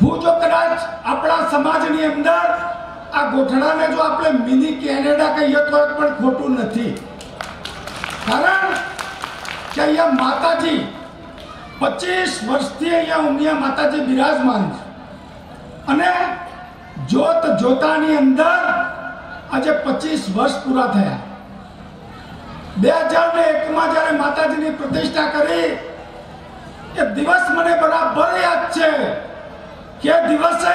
હું જો કદાચ આપણા સમાજની અંદર આ ગોઠણાને જો આપણે મિની કેનેડા કહીએ તો પણ ખોટું નથી. કારણ કે અહીંયા માતાજી પચીસ વર્ષથી અહીંયા ઉમિયા માતાજી બિરાજમાન છે. અને જોત જોતાની અંદર આજે પચીસ વર્ષ પૂરા થયા. બે હજાર ને એકમાં જ્યારે માતાજીની પ્રતિષ્ઠા કરી, એ દિવસ મને બરાબર યાદ છે. કે દિવસે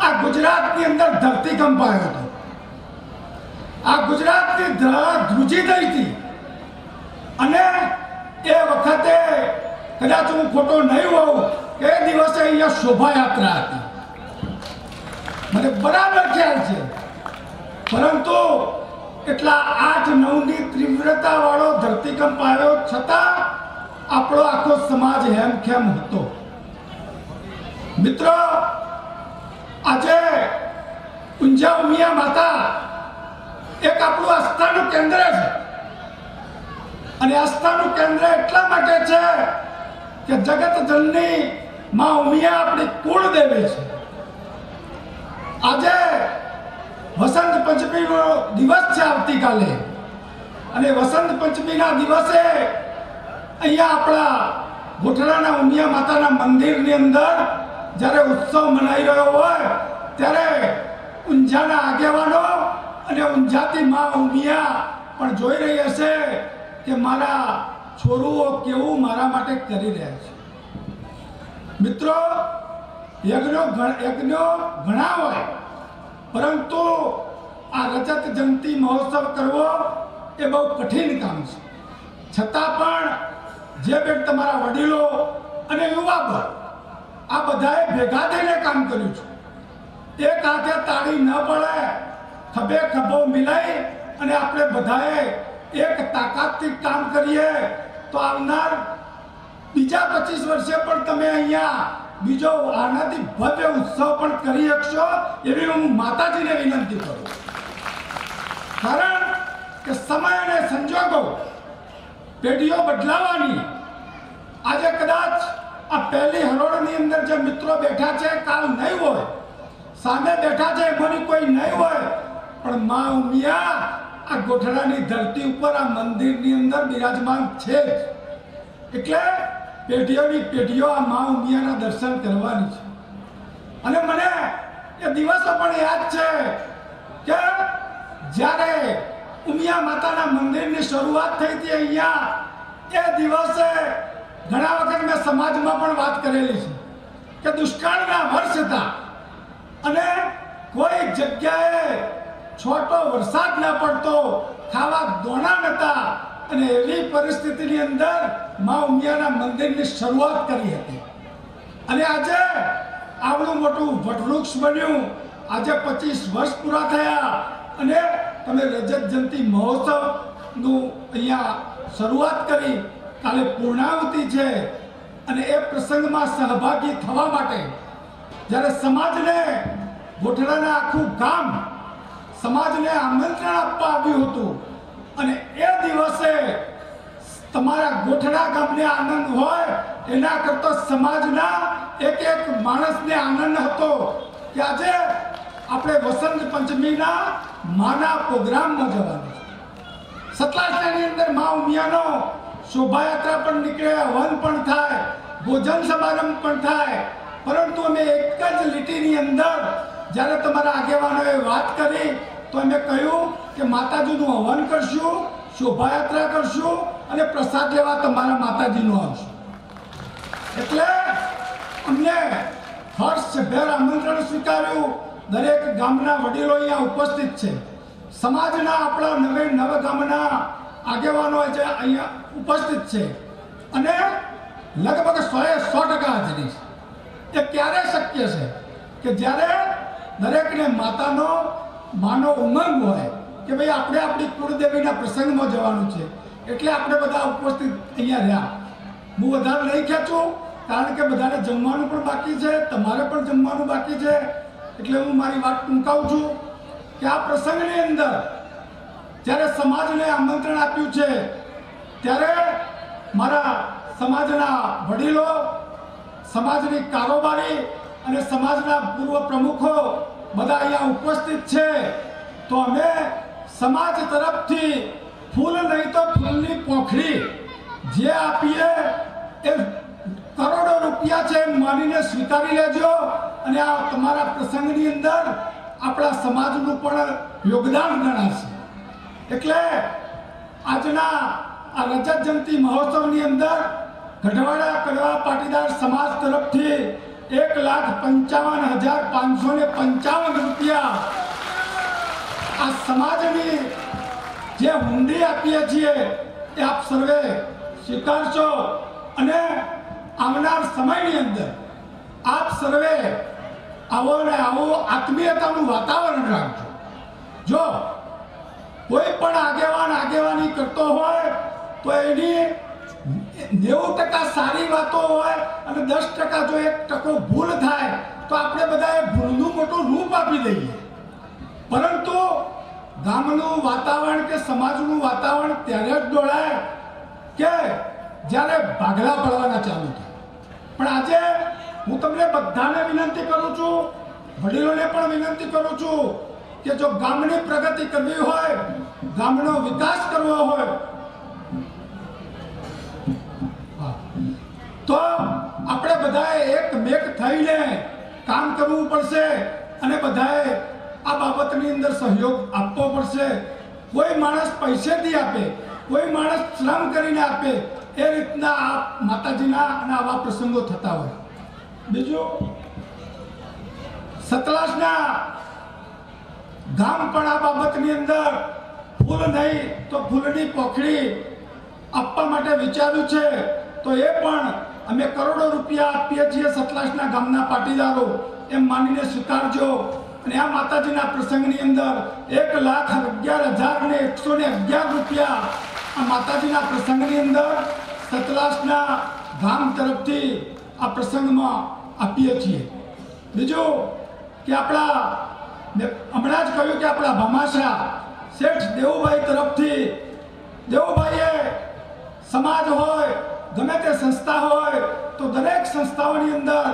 આ ગુજરાતની અંદર ધરતીકંપ આવ્યો હતો. આ ગુજરાતની ધરા ધ્રુજી ગઈ હતી. અને એ વખતે કદાચ હું ખોટો નહીં હોઉં, એ દિવસે અહીંયા શોભાયાત્રા હતી. મને બરાબર ખ્યાલ છે. પરંતુ એટલા આઠ નવની તીવ્રતા વાળો ધરતીકંપ આવ્યો છતાં આપણો આખો સમાજ હેમખેમ હતો. મિત્રો, આજે ઉંજા ઉમિયા માતા એક આપણું આસ્થાનું કેન્દ્ર છે. અને આસ્થાનું કેન્દ્ર એટલા માટે છે કે જગત જનની માં ઉમિયા આપણી કુળદેવી છે. આજે વસંત પંચમીનો દિવસ છે આવતીકાલે. અને વસંત પંચમીના દિવસે અહીંયા આપણા ગોઠડાના ઉમિયા માતાના મંદિરની અંદર જ્યારે ઉત્સવ મનાઈ રહ્યો હોય, ત્યારે ઊંઝાના આગેવાનો અને ઊંઝાતી મા ઉમિયા પણ જોઈ રહી હશે કે મારા છોરુઓ કેવું મારા માટે કરી રહ્યા છે. મિત્રો, યજ્ઞો યજ્ઞો ઘણા હોય, પરંતુ આ રજત જયંતિ મહોત્સવ કરવો એ બહુ કઠિન કામ છે. છતાં પણ જે બે તમારા વડીલો અને યુવા પર આ બધાએ ભેગા થઈને કામ કર્યું છે. એક હાથે તાળી ન પડે ખભે ખભો મિલાઈ અને આપણે બધાએ એક તાકાતથી કામ કરીએ તો આવનાર બીજા પચીસ વર્ષે પણ તમે અહીંયા બીજો આનાથી ભવ્ય ઉત્સવ પણ કરી શકશો એવી હું માતાજીને વિનંતી કરું કારણ કે સમય અને સંજોગો પેઢીઓ બદલાવાની. આજે કદાચ આ પહેલી હરોળની અંદર જે મિત્રો બેઠા છે, કાલ નહીં હોય. સામે બેઠા છે, એમની કોઈ નહીં હોય. પણ મા ઉમિયા, આ ગોઠડાની ધરતી ઉપર આ મંદિરની અંદર બિરાજમાન છે એટલે પેઢીઓની પેઢીઓ આ મા ઉમિયાના દર્શન કરવાની છે. અને મને એ દિવસો પણ યાદ છે કે જ્યારે ઉમિયા માતાના મંદિરની શરૂઆત થઈ હતી અહીંયા એ દિવસે ઘણા વખત મેં સમાજમાં પણ વાત કરેલી છે કે દુષ્કાળના વર્ષ હતા અને કોઈ જગ્યાએ છોટો વરસાદ ન પડતો, ખાવા દોણા નતા અને એવી પરિસ્થિતિની અંદર મા ઉમિયાના મંદિરની શરૂઆત કરી હતી. અને આજે આવડું મોટું વટવૃક્ષ બન્યું. આજે પચીસ વર્ષ પૂરા થયા અને તમે રજત જયંતિ મહોત્સવનું અહીંયા શરૂઆત કરી. કાલે પૂર્ણાહુતિ છે અને એ પ્રસંગમાં સહભાગી થવા માટે જ્યારે સમાજને ગોઠડાના આખું ગામ સમાજને આમંત્રણ આપવા આવ્યું હતું અને એ દિવસે તમારા ગોઠડા ગામને આનંદ હોય એના કરતો સમાજના એક એક માણસને આનંદ હતો કે આજે આપણે વસંત પંચમીના માના પ્રોગ્રામમાં જવાનું છે. શ્રેણી અંદર મા ઉમિયાનો શોભાયાત્રા પણ નીકળે હવન પણ થાય, ભોજન સમારંભ પણ થાય. પરંતુ અમે એક જ લીટીની અંદર જ્યારે તમારા આગેવાનોએ વાત કરી, તો અમે કહ્યું કે માતાજીનું હવન કરશું, શોભાયાત્રા કરશું અને પ્રસાદ લેવા તમારા માતાજીનું આવશું. એટલે અમને હર્ષભેર આમંત્રણ સ્વીકાર્યું. દરેક ગામના વડીલો અહીંયા ઉપસ્થિત છે. સમાજના આપણા નવે નવ ગામના આગેવાનો જે અહીંયા ઉપસ્થિત છે અને લગભગ સો એ સો ટકા હાજરી છે. એ ક્યારે શક્ય છે કે જ્યારે દરેકને માતાનો માનો ઉમંગ હોય કે ભાઈ આપણે આપણી કુળદેવીના પ્રસંગમાં જવાનું છે, એટલે આપણે બધા ઉપસ્થિત અહીંયા રહ્યા. હું વધારે નહીં ખેંચું, કારણ કે બધાને જમવાનું પણ બાકી છે, તમારે પણ જમવાનું બાકી છે, એટલે હું મારી વાત ટૂંકાવું છું કે આ પ્રસંગની અંદર જ્યારે સમાજને આમંત્રણ આપ્યું છે, ત્યારે મારા સમાજના વડીલો, સમાજની કારોબારી અને સમાજના પૂર્વ પ્રમુખો બધા અહીંયા ઉપસ્થિત છે. તો અમે સમાજ તરફથી ફૂલ નહીં તો ફૂલની પોખરી જે આપીએ એ કરોડો રૂપિયા છે માનીને સ્વીકારી લેજો અને આ તમારા પ્રસંગની અંદર આપણા સમાજનું પણ યોગદાન ગણાશે. એટલે આજના આ રજત જયંતિ મહોત્સવની અંદર ગઢવાડા કડવા પાટીદાર સમાજ તરફથી એક લાખ પંચાવન હજાર પાંચસો ને પંચાવન રૂપિયા આ સમાજની જે હુંડી આપીએ છીએ એ આપ સર્વે સ્વીકારશો અને આવનાર સમયની અંદર આપ સર્વે આવો ને આવો આત્મીયતાનું વાતાવરણ રાખજો. જો કોઈ પણ આગેવાન, આગેવાની કરતો હોય, તો એની નેવું ટકા સારી વાતો હોય અને દસ ટકા જો એક ટકો ભૂલ થાય, તો આપણે બધા એ ભૂલનું મોટું રૂપ આપી દઈએ. પરંતુ ગામનું વાતાવરણ કે સમાજનું વાતાવરણ ત્યારે જ દોડાય કે જ્યારે ભાગલા પડવાના ચાલુ થાય. પણ આજે હું તમને બધાને વિનંતી કરું છું, વડીલોને પણ વિનંતી કરું છું કે જો ગામની પ્રગતિ કરવી હોય, ગામનો વિકાસ કરવો હોય તો આપણે બધાએ એક મેક થઈને કામ કરવું પડશે અને બધાએ આ બાબતની અંદર સહયોગ આપવો પડશે. કોઈ માણસ પૈસેથી આપે, કોઈ માણસ શ્રમ કરીને આપે, એ રીતના આ માતાજીના અને આવા પ્રસંગો થતા હોય. બીજું, સતલાસના ગામ પણ આ બાબતની અંદર ફૂલ નહીં તો ફૂલની પોખડી આપવા માટે વિચાર્યું છે. તો એ પણ અમે કરોડો રૂપિયા આપીએ છીએ સતલાસના ગામના પાટીદારો. એમ માનીને સ્વીકારજો. અને આ માતાજીના પ્રસંગની અંદર એક લાખ અગિયાર હજાર ને એકસો ને અગિયાર રૂપિયા આ માતાજીના પ્રસંગની અંદર સતલાસના ગામ તરફથી આ પ્રસંગમાં આપીએ છીએ. બીજું કે આપણા હમણાં જ કહ્યું કે આપણા ભમાશા શેઠ દેવુભાઈ તરફથી, દેવુભાઈએ સમાજ હોય, ગમે તે સંસ્થા હોય, તો દરેક સંસ્થાઓની અંદર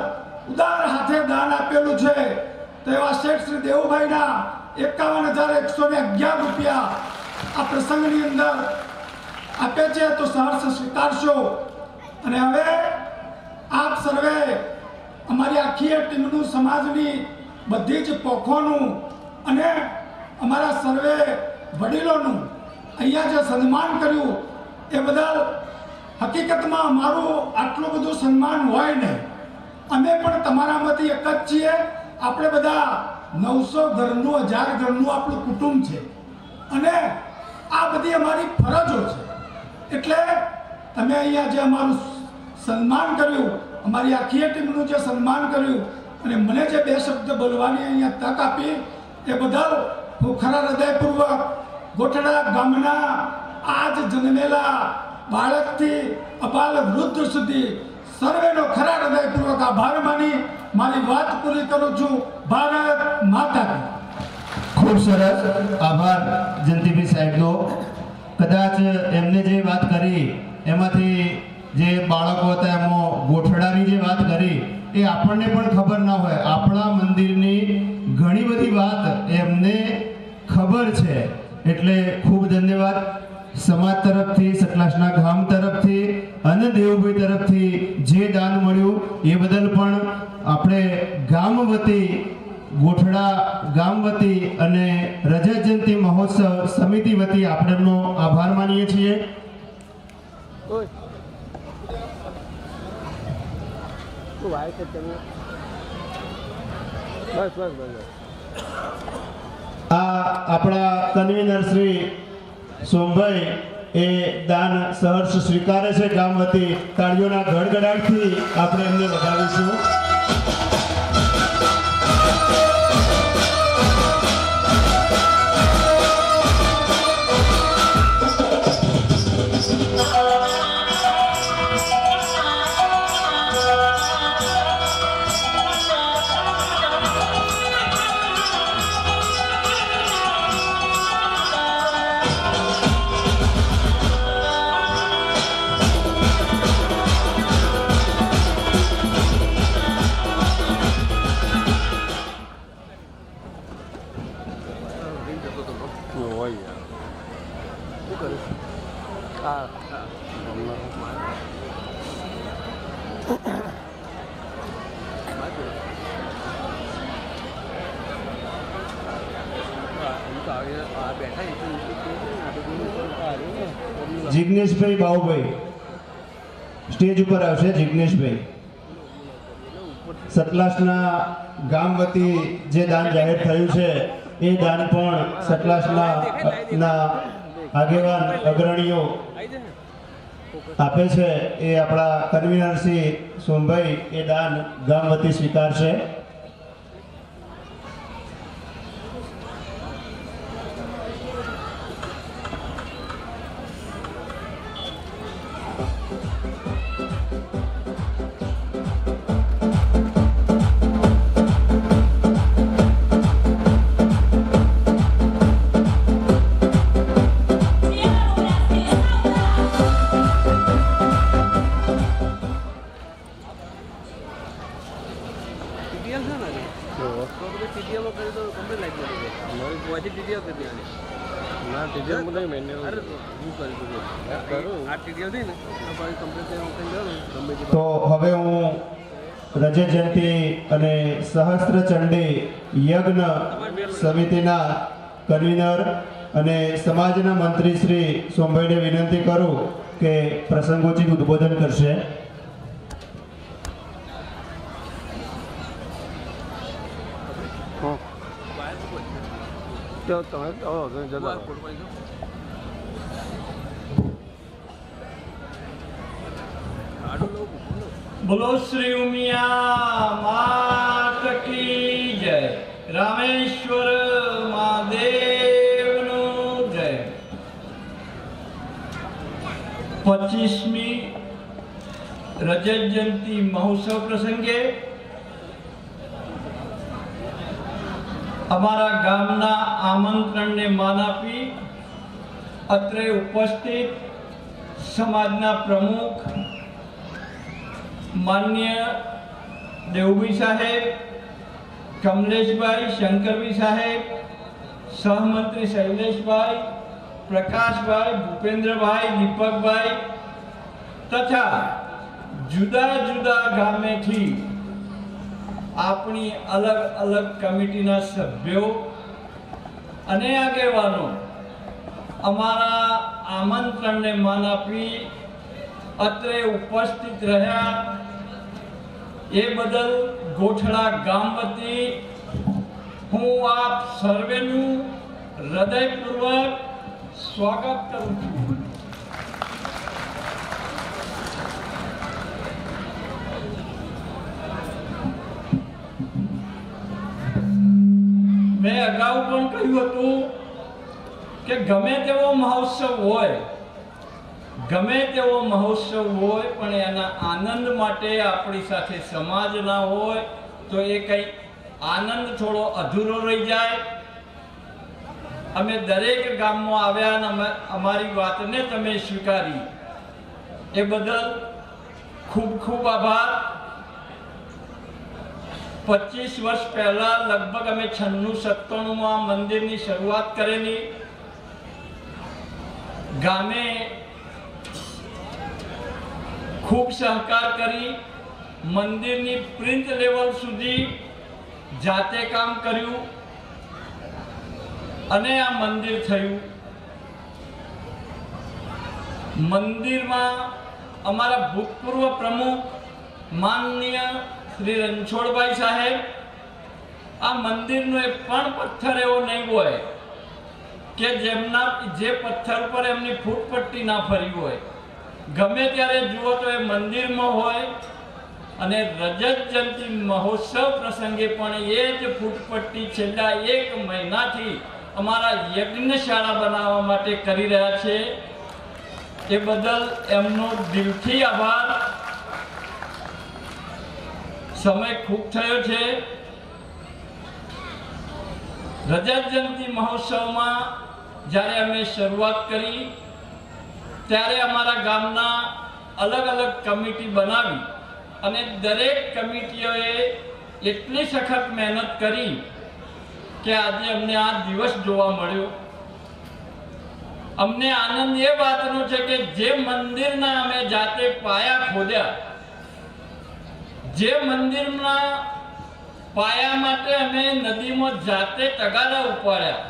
ઉદાર હાથે દાન આપેલું છે. તો એવા શેઠ શ્રી દેવુભાઈના એકાવન હજાર એકસો ને અગિયાર રૂપિયા આ પ્રસંગની અંદર આપે છે, તો સહર્ષ સ્વીકારશો. અને હવે આપ સર્વે અમારી આખી ટીમનું સમાજની બધી જ પોખોનું અને અમારા સર્વે વડીલોનું અહીંયા જે સન્માન કર્યું, એ બદલ હકીકતમાં અમારું આટલું બધું સન્માન હોય નહીં. અમે પણ તમારામાંથી એક જ છીએ. આપણે બધા નવસો ઘરનું, હજાર ઘરનું આપણું કુટુંબ છે. અને આ બધી અમારી ફરજો છે. એટલે તમે અહીંયા જે અમારું સન્માન કર્યું, અમારી આખી ટીમનું જે સન્માન કર્યું અને મને જે બે શબ્દ બોલવાની અહીંયા તક આપી, એ બદલ હું ખરા હૃદયપૂર્વક ગોઠડા ગામના આજ જન્મેલા બાળકથી અબાલ વૃદ્ધ સુધી સર્વેનો ખરા હૃદયપૂર્વક આભાર માની મારી વાત પૂરી કરું છું ભારત માતા ખૂબ સરસ. આભાર જયંતિભાઈ સાહેબનો. કદાચ એમને જે વાત કરી, એમાંથી જે બાળકો હતા એમાં ગોઠડાની જે વાત કરી એ આપણને પણ ખબર ના હોય. આપણા મંદિરની ઘણી બધી વાત એમને ખબર છે. એટલે ખૂબ ધન્યવાદ. સમાજ તરફથી સતલાસના ગામ તરફથી અને દેવભાઈ તરફથી જે દાન મળ્યું, એ બદલ પણ આપણે ગામ વતી ગોઠડા ગામ વતી અને રજત જયંતિ મહોત્સવ સમિતિ વતી આપણે આભાર માનીએ છીએ. તું વાય છે બસ બસ બસ બસ. આ આપણા કન્વીનર શ્રી સોમભાઈ એ દાન સહર્ષ સ્વીકારે છે ગામ વતી તાળીઓના ગડગડાટથી આપણે એમને વધાવીશું. જિજ્ઞેશભાઈ બાઉભાઈ સ્ટેજ ઉપર આવશે જિજ્ઞેશભાઈ સતલાસના ગામ વતી જે દાન જાહેર થયું છે, એ દાન પણ સતલાસના, ના આગેવાન અગ્રણીઓ આપે છે. એ આપણા કન્વીનર સોમભાઈ એ દાન ગામ વતી સ્વીકારશે. તો હવે હું રજત જયંતિ અને સહસ્ત્ર ચંડી યજ્ઞ સમિતિના કન્વીનર અને સમાજના મંત્રી શ્રી સોમભાઈને વિનંતી કરું કે પ્રસંગોચિત ઉદ્બોધન કરશે હા તો તમે આવો તમે જતા બોલો શ્રી ઉમિયા માત કી જય રામેશ્વર મહાદેવનો જય. પચીસમી રજત જયંતિ મહોત્સવ પ્રસંગે અમારા ગામના આમંત્રણને માન આપી અત્રે ઉપસ્થિત સમાજના પ્રમુખ માન્ય દેવભી સાહેબ, કમલેશભાઈ શંકરભી સાહેબ, સહમંત્રી શૈલેષભાઈ, પ્રકાશભાઈ, ભૂપેન્દ્રભાઈ, દીપકભાઈ તથા જુદા જુદા ગામેથી આપણી અલગ અલગ કમિટીના સભ્યો અને આગેવાનો અમારા આમંત્રણને માન આપી અત્રે ઉપસ્થિત રહ્યા. એ બદલ ગોઠડા ગામ વતી હું આપ સર્વેનું હૃદયપૂર્વક સ્વાગત કરું છું. મેં અગાઉ પણ કહ્યું હતું કે ગમે તેવો મહોત્સવ હોય, ગમે તેવો મહોત્સવ હોય, પણ એના આનંદ માટે આપણી સાથે સમાજ ના હોય, તો એ કંઈ આનંદ થોડો અધૂરો રહી જાય. અમે દરેક ગામમાં આવ્યા અને અમે, અમારી વાતને તમે સ્વીકારી. એ બદલ ખૂબ ખૂબ આભાર. પચીસ વર્ષ પહેલા લગભગ અમે છન્નું સત્તાણુંમાં મંદિરની શરૂઆત કરેલી. ગામે ખૂબ સહકાર કરી મંદિરની પ્રિન્ટ લેવલ સુધી જાતે કામ કર્યું અને આ મંદિર થયું. મંદિરમાં અમારા ભૂતપૂર્વ પ્રમુખ માનનીય શ્રી રણછોડભાઈ સાહેબ, આ મંદિરનો એક પણ પથ્થર એવો નહીં હોય કે જેમના જે પથ્થર પર એમની ફૂટપટ્ટી ના ફરી હોય. ગમે ત્યારે જુઓ તો એ મંદિરમાં હોય અને રજત જયંતિ મહોત્સવ પ્રસંગે પણ એ જ ફૂટપટ્ટી છેલ્લા એક મહિનાથી અમારા યજ્ઞશાળા બનાવવા માટે કરી રહ્યા છે. એ બદલ એમનો દિલથી આભાર. સમય ખૂબ થયો છે. રજત જયંતિ મહોત્સવમાં જ્યારે અમે શરૂઆત કરી, ત્યારે અમારા ગામના અલગ અલગ કમિટી બનાવી અને દરેક કમિટીઓએ એટલી સખત મહેનત કરી કે આજે અમને આ દિવસ જોવા મળ્યો. અમને આનંદ એ વાતનો છે કે જે મંદિરના અમે જાતે પાયા ખોદ્યા જે મંદિરના પાયા માટે અમે નદીમાં જાતે તગારા ઉપાડ્યા.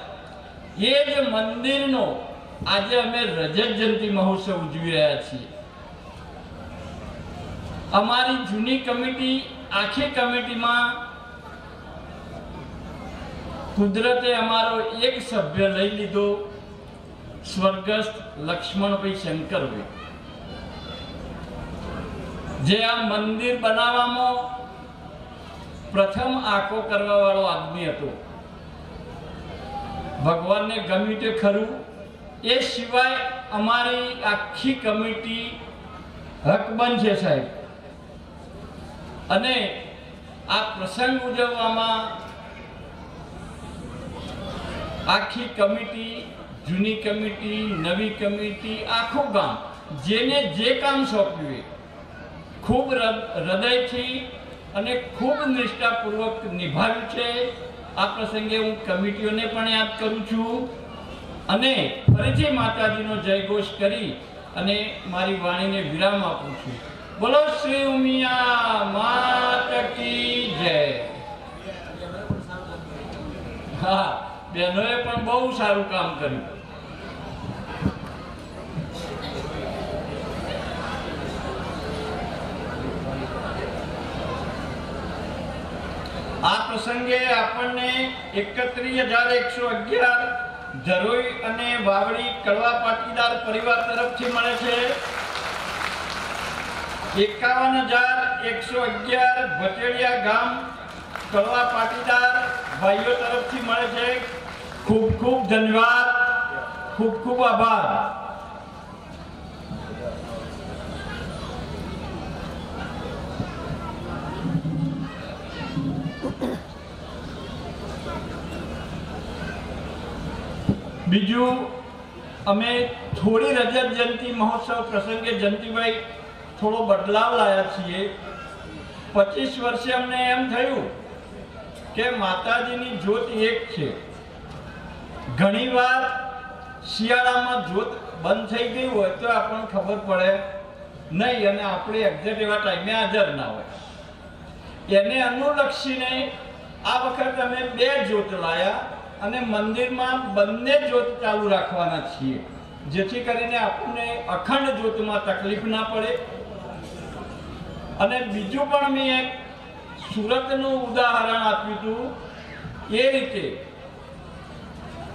એ જ મંદિરનો આજે અમે રજત જયંતિ મહોત્સવ ઉજવી રહ્યા છીએ. અમારી જૂની કમિટી, આખી કમિટીમાં કુદરતે અમારો એક સભ્ય લઈ લીધો, સ્વર્ગસ્થ લક્ષ્મણભાઈ શંકરભાઈ. જે આ મંદિર બનાવવામાં પ્રથમ આખો કરવા વાળો આદમી હતો. ભગવાનને ગમ્યું તે ખરું. એ સિવાય અમારી આખી કમિટી હકબંધ છે સાહેબ. અને આ પ્રસંગ ઉજવવામાં આખી કમિટી, જૂની કમિટી, નવી કમિટી, આખું ગામ જેને જે કામ સોંપ્યું ખૂબ હૃદ- હૃદયથી અને ખૂબ નિષ્ઠાપૂર્વક નિભાવ્યું છે. આ પ્રસંગે હું કમિટીઓને પણ યાદ કરું છું. અને ફરીથી માતાજીનો જયઘોષ કરી અને મારી વાણીને વિરામ આપું છું. બોલો શ્રી ઉમિયા માત કી જય. હા, બહેનોએ પણ બહુ સારું કામ કર્યું. આ પ્રસંગે આપણને એકત્રીસ હજાર એકસો અગિયાર ધરોઈ અને વાવડી કડવા પાટીદાર પરિવાર તરફથી મળે છે. એકાવન હજાર એકસો અગિયાર ભટેડિયા ગામ કડવા પાટીદાર ભાઈઓ તરફથી મળે છે. ખૂબ ખૂબ ધન્યવાદ. ખૂબ ખૂબ આભાર. બીજું, અમે થોડી રજત જયંતિ મહોત્સવ પ્રસંગે જયંતિભાઈ થોડો બદલાવ લાયા છીએ. પચીસ વર્ષે અમને એમ થયું કે માતાજીની જ્યોત એક છે. ઘણીવાર શિયાળામાં જ્યોત બંધ થઈ ગઈ હોય તો આપણને ખબર પડે, નહીં અને આપણે એક્ઝેક્ટ એવા ટાઈમે હાજર ના હોય. એને અનુલક્ષીને આ વખત અમે બે જ્યોત લાયા. અને મંદિરમાં બંને જ્યોત ચાલુ રાખવાના છીએ. જેથી કરીને આપણને અખંડ જ્યોતમાં તકલીફ ના પડે. અને બીજું પણ મેં એક સુરતનું ઉદાહરણ આપ્યું હતું. એ રીતે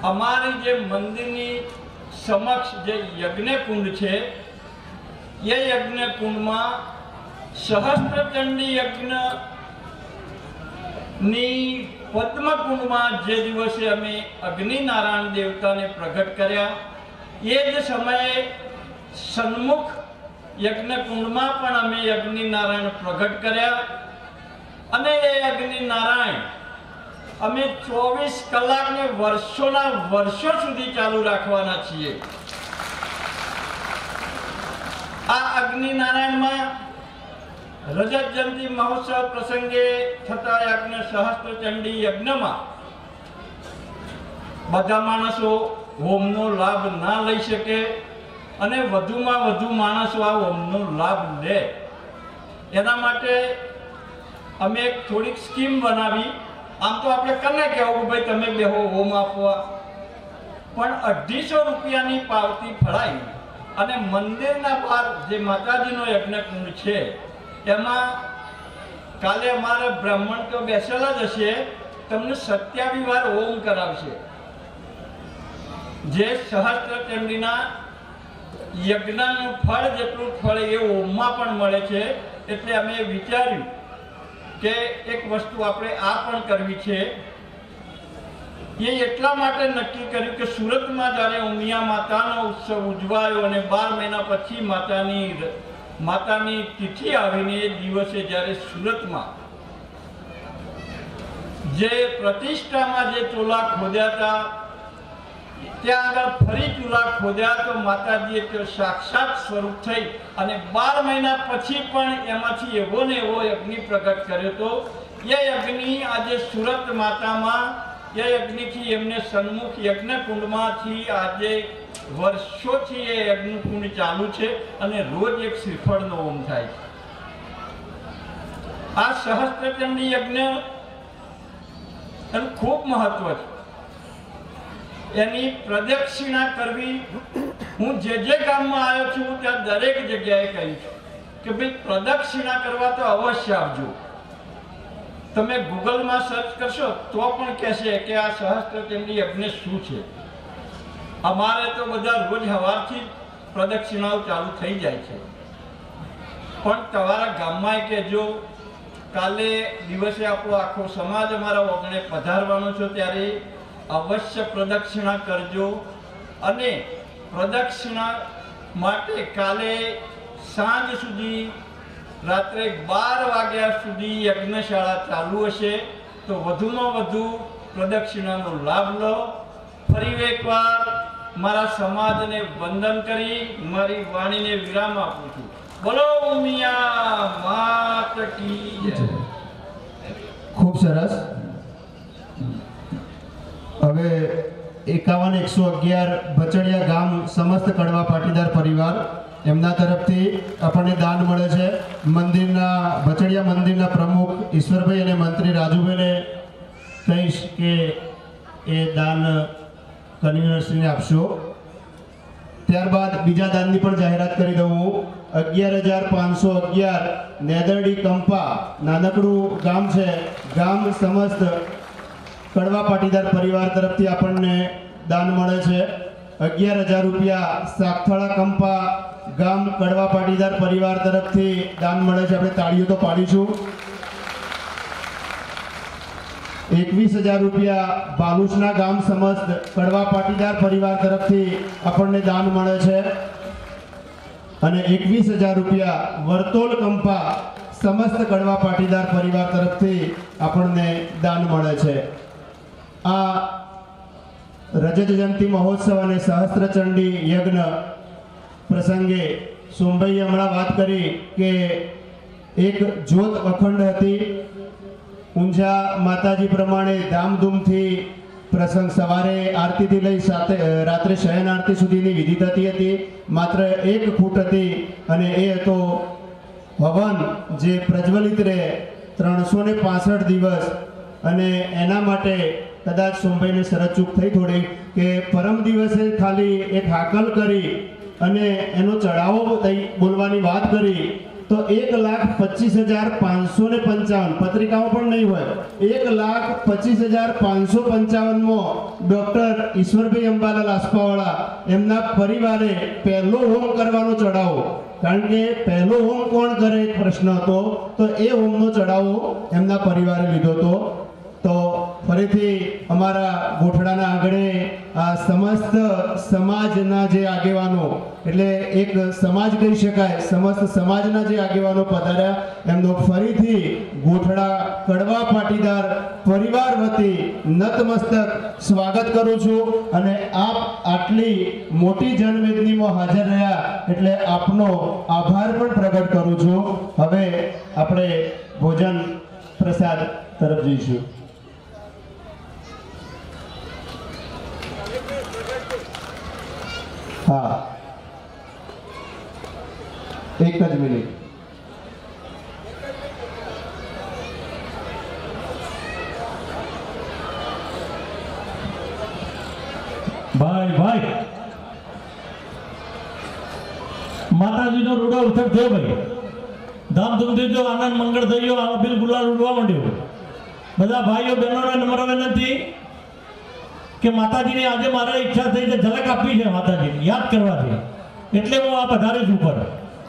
અમારી જે મંદિરની સમક્ષ જે યજ્ઞકુંડ છે, એ યજ્ઞકુંડમાં સહસ્ત્રચંડી યજ્ઞની પદ્મકુંડમાં જે દિવસે અમે અગ્નિનારાયણ દેવતાને પ્રગટ કર્યા, એ જ સમયે સન્મુખ યજ્ઞકુંડમાં પણ અમે અગ્નિનારાયણ પ્રગટ કર્યા. અને એ અગ્નિનારાયણ અમે ચોવીસ કલાકને વર્ષોના વર્ષો સુધી ચાલુ રાખવાના છીએ. આ અગ્નિનારાયણમાં રજત જયંતિ મહોત્સવ પ્રસંગે થતા યજ્ઞ સહસ્ત્ર ચંડી યજ્ઞમાં બધા માણસો હોમનો લાભ ના લઈ શકે અને વધુમાં વધુ માણસો આ હોમનો લાભ લે. એના માટે અમે એક થોડીક સ્કીમ બનાવી. આમ તો આપણે કને કહેવું કે ભાઈ તમે બેહો હોમ આપવા પણ અઢીસો રૂપિયાની પાવતી ફળાઈ અને મંદિરના બહાર જે માતાજીનો યજ્ઞકુંડ છે એમાં કાલે અમારા બ્રાહ્મણ તો બેસેલા જ હશે, તમને સત્યાવી વાર ઓમ કરાવશે. જે સહસ્ત્ર ચંડીના યજ્ઞનું ફળ જેટલું ફળ એ ઓમમાં પણ મળે છે, એટલે અમે વિચાર્યું કે એક વસ્તુ આપણે આ પણ કરવી છે. એ એટલા માટે નક્કી કર્યું કે સુરતમાં જ્યારે ઉમિયા માતાનો ઉત્સવ ઉજવાયો અને બાર મહિના પછી માતાની માતાની તિથિ આવીને એ દિવસે જ્યારે સુરતમાં જે પ્રતિષ્ઠામાં જે ચોલા ખોદ્યા હતા, ત્યાં આગળ ફરી ચૂલા ખોદ્યા તો માતાજીએ તે સાક્ષાત સ્વરૂપ થઈ અને બાર મહિના પછી પણ એમાંથી એવો ને એવો અગ્નિ પ્રગટ કર્યો તો એ અગ્નિ આજે સુરત માતામાં, એ અગ્નિથી એમને સન્મુખ યજ્ઞ કુંડમાંથી આજે વર્ષોથી એ યજ્ઞ ચાલુ છે અને રોજ એક શ્રીફળનો ઓમ થાય છે. આ સહસ્ત્રચંડી યજ્ઞ ખૂબ મહત્વ છે. એની પ્રદક્ષિણા કરવી હું જે જે ગામમાં આવ્યો છું ત્યાં દરેક જગ્યાએ કહી છું કે ભાઈ પ્રદક્ષિણા કરવા તો અવશ્ય આવજો. તમે ગૂગલમાં સર્ચ કરશો તો પણ કહેશે કે આ સહસ્ત્ર ચંડી યજ્ઞ શું છે? અમારે તો બધા રોજ સવારથી પ્રદક્ષિણાઓ ચાલુ થઈ જાય છે. પણ તમારા ગામમાં કહેજો કાલે દિવસે આપણો આખો સમાજ અમારા ઓગણે પધારવાનો છો ત્યારે અવશ્ય પ્રદક્ષિણા કરજો અને પ્રદક્ષિણા માટે કાલે સાંજ સુધી રાત્રે બાર વાગ્યા સુધી યજ્ઞશાળા ચાલુ હશે. તો વધુમાં વધુ પ્રદક્ષિણાનો લાભ લો. ફરી એકવાર મારા સમાજને વંદન કરી, મારી વાણીને વિરામ આપું છું. બોલો કી જય. ખૂબ સરસ. હવે એકાવન એકસો અગિયાર ભચડિયા ગામ સમસ્ત કડવા પાટીદાર પરિવાર, એમના તરફથી આપણને દાન મળે છે. મંદિરના, ભચડિયા મંદિરના પ્રમુખ ઈશ્વરભાઈ અને મંત્રી રાજુભાઈને કહીશ કે એ દાન કન્વીનરશ્રીને આપશો. ત્યારબાદ બીજા દાનની પણ જાહેરાત કરી દઉં અગિયાર હજાર પાંચસો અગિયાર નેદરડી કંપા, નાનકડું ગામ છે. ગામ સમસ્ત કડવા પાટીદાર પરિવાર તરફથી આપણને દાન મળે છે. અગિયાર હજાર રૂપિયા સાગથળા કંપા, ગામ કડવા પાટીદાર પરિવાર તરફથી દાન મળે છે. આપણે તાળીઓ તો પાડીશું. એકવીસ હજાર રૂપિયા બાલુચના ગામ સમસ્ત કડવા પાટીદાર પરિવાર તરફથી આપણને દાન મળે છે. અને એકવીસ હજાર રૂપિયા વર્તોલ કંપા સમસ્ત કડવા પાટીદાર પરિવાર તરફથી આપણને દાન મળે છે. આ રજત જયંતિ મહોત્સવ અને સહસ્ત્રચંડી યજ્ઞ પ્રસંગે સોમભાઈએ હમણાં વાત કરી કે એક જ્યોત અખંડ હતી. ઊંઝા માતાજી પ્રમાણે ધામધૂમથી પ્રસંગ સવારે આરતીથી લઈ સાથે રાત્રે શયન આરતી સુધીની વિધિ થતી હતી. માત્ર એક ફૂટ હતી અને એ હતો હવન જે પ્રજ્વલિત રહે ત્રણસો ને પાસઠ દિવસ. અને એના માટે કદાચ સોમભાઈને શરત ચૂક થઈ થોડી કે પરમ દિવસે ખાલી એક હાકલ કરી અને એનો ચઢાવો બોલવાની વાત કરી. તો એક લાખ પચીસ હજાર પાંચસો ને પંચાવન. પત્રિકાઓ પણ નહીં હોય. એક લાખ પચીસ હજાર પાંચસો પંચાવનમાં ડોક્ટર ઈશ્વરભાઈ અંબાલાલ આસ્પાવાળા એમના પરિવારે પહેલો હોમ કરવાનો ચઢાવો. કારણ કે પહેલો હોમ કોણ કરે? એક પ્રશ્ન હતો. તો એ હોમનો ચઢાવો એમના પરિવારે લીધો હતો. તો ફરીથી અમારા ગોઠડાના આંગણે આ સમસ્ત સમાજના જે આગેવાનો, એટલે એક સમાજ કહી શકાય, સમસ્ત સમાજના જે આગેવાનો પધાર્યા, એમનો ફરીથી ગોઠડા કડવા પાટીદાર પરિવાર વતી નતમસ્તક સ્વાગત કરું છું અને આપ આટલી મોટી જનમેદનીમાં હાજર રહ્યા એટલે આપનો આભાર પણ પ્રગટ કરું છું. હવે આપણે ભોજન પ્રસાદ તરફ જઈશું. હા. એક જ મિનિટ. ભાઈ ભાઈ. માતાજીનો રૂડો ઉઠક થયો ભાઈ. ધામધૂમથી જો આનંદ મંગળ થઈ ગયો આ બિલ ગુલાલ ઉડવા માંડ્યો. બધા ભાઈઓ બહેનોને નમ્ર વિનંતી. કે માતાજીની આજે મારે ઈચ્છા થઈ છે, ઝલક આપવી છે માતાજીની. યાદ કરવાથી એટલે હું આ પધારીશ ઉપર.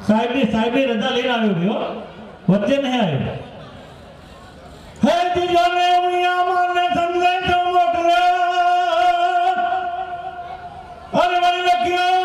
સાહેબની સાહેબની રજા લઈને આવ્યો ભાઈ હો. વચ્ચે નહીં આવ્યો. હે જીજાને ઉમિયા માને સંદેશો મોકલે. અરે વળી લખ્યો લખ્યો